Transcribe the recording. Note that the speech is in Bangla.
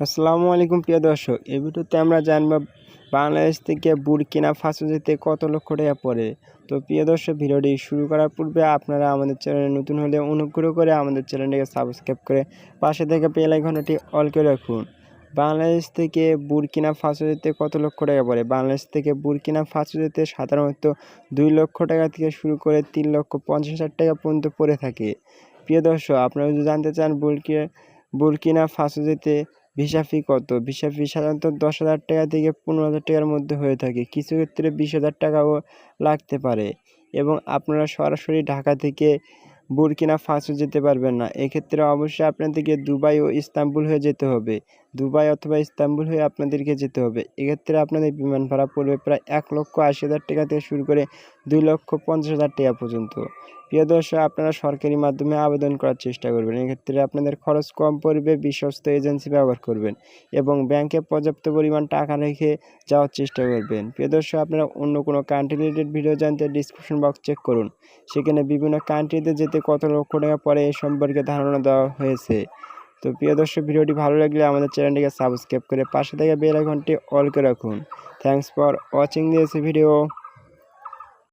আসসালামু আলাইকুম, প্রিয় দর্শক। এই ভিডিওতে আমরা জানব বাংলাদেশ থেকে বুরকিনা ফাসো যেতে কত লক্ষ টাকা পড়ে। তো প্রিয় দর্শক, ভিডিওটি শুরু করার পূর্বে আপনারা আমাদের চ্যানেলে নতুন হলে অনুগ্রহ করে আমাদের চ্যানেলটিকে সাবস্ক্রাইব করে পাশে থেকে বেল আইকনটি অল করে রাখুন। বাংলাদেশ থেকে বুরকিনা ফাসো যেতে কত লক্ষ টাকা পড়ে? বাংলাদেশ থেকে বুরকিনা ফাসো যেতে সাধারণত দুই লক্ষ টাকা থেকে শুরু করে তিন লক্ষ পঞ্চাশ হাজার টাকা পর্যন্ত পড়ে থাকে। প্রিয় দর্শক, আপনারা যদি জানতে চান বুরকিনা বুরকিনা ফাসো যেতে ভিসা ফি কত? ভিসা ফি সাধারণত দশ হাজার টাকা থেকে পনেরো হাজার টাকার মধ্যে হয়ে থাকে। কিছু ক্ষেত্রে বিশ হাজার টাকাও লাগতে পারে এবং আপনারা সরাসরি ঢাকা থেকে বুরকিনা ফাঁসও যেতে পারবেন না। এক্ষেত্রে অবশ্যই আপনাদেরকে দুবাই ও ইস্তাম্বুল হয়ে যেতে হবে। দুবাই অথবা ইস্তাম্বুল হয়ে আপনাদেরকে যেতে হবে। এক্ষেত্রে আপনাদের বিমান ভাড়া পড়বে প্রায় এক লক্ষ আশি হাজার টাকা থেকে শুরু করে দুই লক্ষ পঞ্চাশ হাজার টাকা পর্যন্ত। প্রিয় দর্শক, আপনারা সরকারি মাধ্যমে আবেদন করার চেষ্টা করবেন। এক্ষেত্রে আপনাদের খরচ কম পড়বে, বিশ্বস্ত এজেন্সি ব্যবহার করবেন এবং ব্যাংকে পর্যাপ্ত পরিমাণ টাকা রেখে যাওয়ার চেষ্টা করবেন। প্রিয় দর্শক, আপনারা অন্য কোনো কান্ট্রি রিলেটেড ভিডিও জানতে ডিসক্রিপশন বক্স চেক করুন। সেখানে বিভিন্ন কান্ট্রিতে যেতে কত লক্ষ টাকা পরে এ সম্পর্কে ধারণা দেওয়া হয়েছে। তো প্রিয় দর্শক, ভিডিওটি ভালো লাগলে আমাদের চ্যানেলটিকে সাবস্ক্রাইব করে পাশে থেকে বেল আইকনটি অল করে রাখুন। Thanks for watching this video